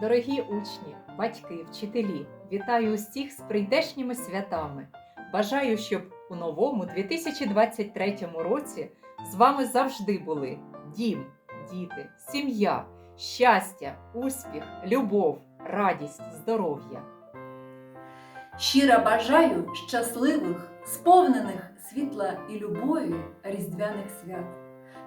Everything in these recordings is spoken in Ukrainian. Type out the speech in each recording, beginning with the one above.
Дорогі учні, батьки, вчителі, вітаю усіх з прийдешніми святами. Бажаю, щоб у новому 2023 році з вами завжди були дім, діти, сім'я, щастя, успіх, любов, радість, здоров'я. Щиро бажаю щасливих, сповнених світла і любові різдвяних свят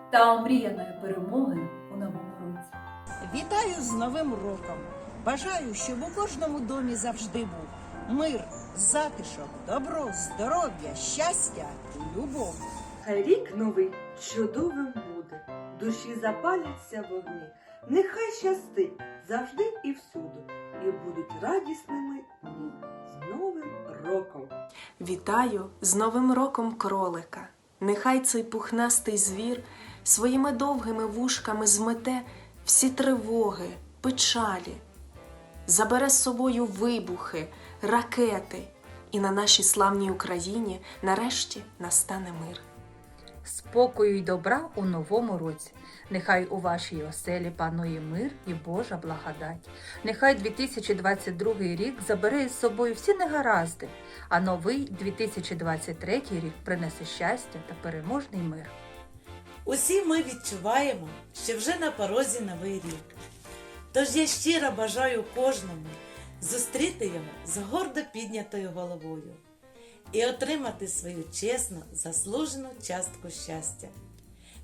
та омріяної перемоги у новому році. Вітаю з Новим роком! Бажаю, щоб у кожному домі завжди був мир, затишок, добро, здоров'я, щастя і любов. Хай рік новий чудовим буде, душі запаляться вогні. Нехай щастить завжди і всюди, і будуть радісними дні з Новим роком! Вітаю з Новим роком кролика. Нехай цей пухнастий звір своїми довгими вушками змете всі тривоги, печалі, забере з собою вибухи, ракети, і на нашій славній Україні нарешті настане мир. спокою й добра у новому році. Нехай у вашій оселі панує мир і Божа благодать. Нехай 2022 рік забере із собою всі негаразди, а новий 2023 рік принесе щастя та переможний мир. Усі ми відчуваємо, що вже на порозі новий рік. Тож я щиро бажаю кожному зустріти його з гордо піднятою головою і отримати свою чесну, заслужену частку щастя.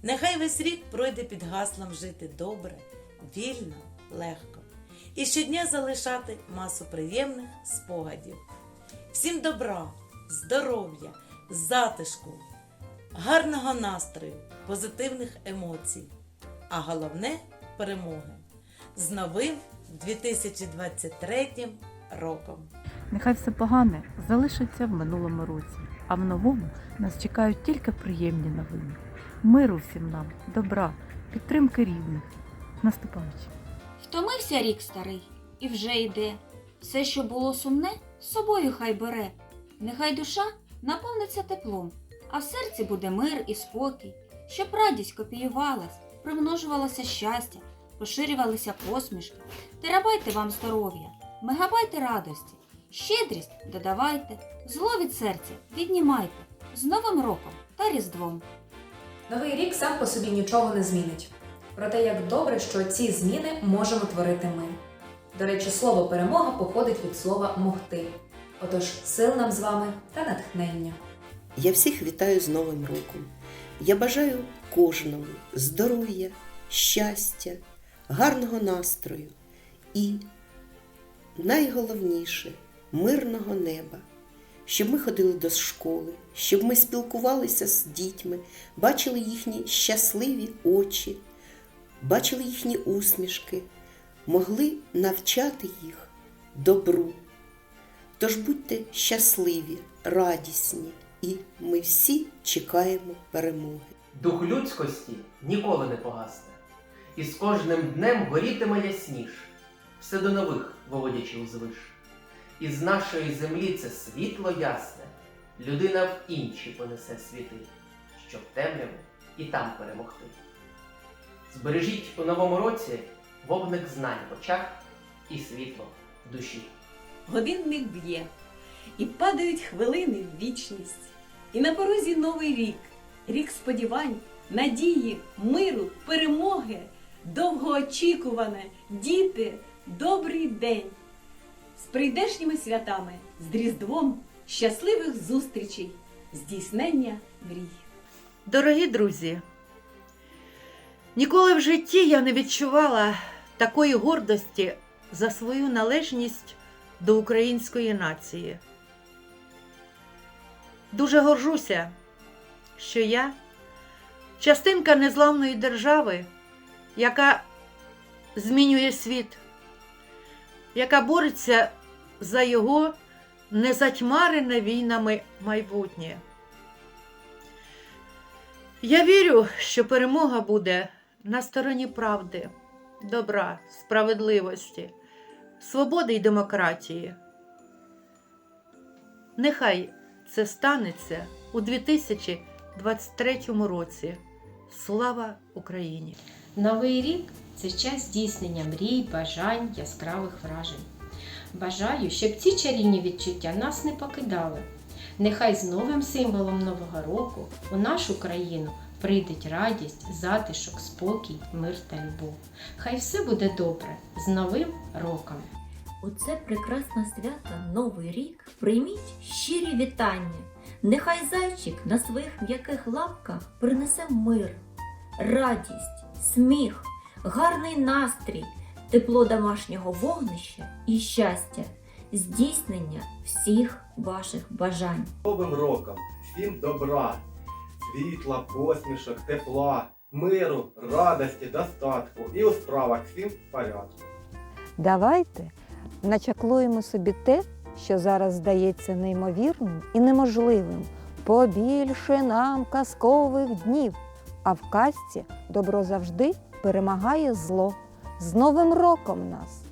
Нехай весь рік пройде під гаслом жити добре, вільно, легко і щодня залишати масу приємних спогадів. Всім добра, здоров'я, затишку, гарного настрою, позитивних емоцій, а головне перемоги з новим 2023 роком. Нехай все погане залишиться в минулому році, а в новому нас чекають тільки приємні новини. Миру всім нам, добра, підтримки рідних. Наступаючи. Втомився рік старий і вже йде. Все, що було сумне, з собою хай бере. Нехай душа наповниться теплом, а в серці буде мир і спокій, щоб радість копіювалась, примножувалося щастя, поширювалися посмішки. Терабайте вам здоров'я, мегабайте радості, щедрість додавайте, зло від серця віднімайте з Новим роком та Різдвом. Новий рік сам по собі нічого не змінить. Проте як добре, що ці зміни можемо творити ми. До речі, слово перемога походить від слова могти. Отож, сил нам з вами та натхнення. Я всіх вітаю з Новим роком. Я бажаю кожному здоров'я, щастя, гарного настрою і, найголовніше, мирного неба, щоб ми ходили до школи, щоб ми спілкувалися з дітьми, бачили їхні щасливі очі, бачили їхні усмішки, могли навчати їх добру. Тож будьте щасливі, радісні, і ми всі чекаємо перемоги. Дух людськості ніколи не погасне, і з кожним днем горітиме ясніш, все до нових виводячи узвиш. І з нашої землі це світло ясне, людина в інші понесе світи, щоб темряву і там перемогти. Збережіть у новому році вогник знань в очах і світло в душі. Годинник б'є, і падають хвилини в вічність. І на порозі новий рік, рік сподівань, надії, миру, перемоги, довгоочікуване, діти, добрий день. З прийдешніми святами, з Різдвом, щасливих зустрічей, здійснення мрій. Дорогі друзі, ніколи в житті я не відчувала такої гордості за свою належність до української нації. Дуже горжуся, що я частинка незламної держави, яка змінює світ, яка бореться за його незатьмарене війнами майбутнє. Я вірю, що перемога буде на стороні правди, добра, справедливості, свободи й демократії. Нехай це станеться у 2023 році. Слава Україні! Новий рік це час здійснення мрій, бажань, яскравих вражень. Бажаю, щоб ці чарівні відчуття нас не покидали. Нехай з новим символом Нового року у нашу країну прийдуть радість, затишок, спокій, мир та любов. Хай все буде добре з Новим роком! У це прекрасне свято Новий рік прийміть щирі вітання. Нехай зайчик на своїх м'яких лапках принесе мир, радість, сміх, гарний настрій, тепло домашнього вогнища і щастя, здійснення всіх ваших бажань. Новим роком, всім добра, світла, посмішок, тепла, миру, радості, достатку і у справах всім в порядку. Давайте начаклуємо собі те, що зараз здається неймовірним і неможливим. Побільше нам казкових днів, а в казці добро завжди перемагає зло. З Новим роком нас!